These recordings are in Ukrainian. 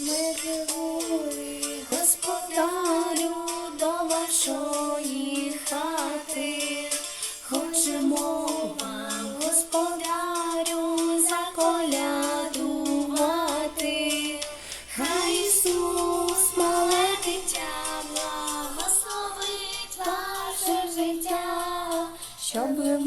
Ми живули, господарю, до вашої хати. Хочемо вам, господарю, заколядувати. Хай Ісус, мале ваше життя, щоб ви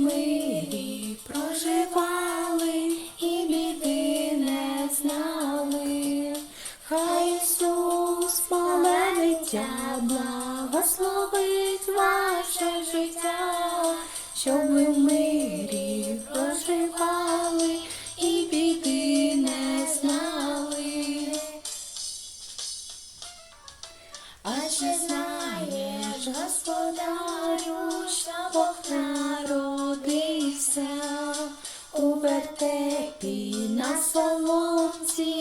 дитя, благословить ваше життя, щоб ви в мирі проживали і біди не знали. А чи знаєш, господарю, що Бог народився у вертепі на соломці,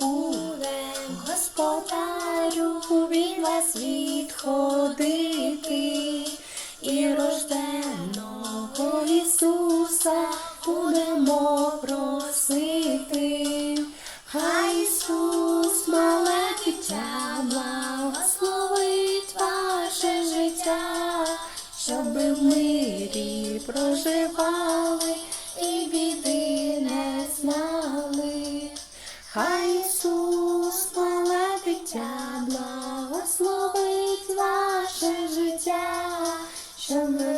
Будем господарю від вас відходити, і рожденого Ісуса будемо просити. Хай Ісус, мале дитя, благословить ваше життя, щоб в мирі проживали Ісус, мале дитя, благословить ваше життя, щоб ви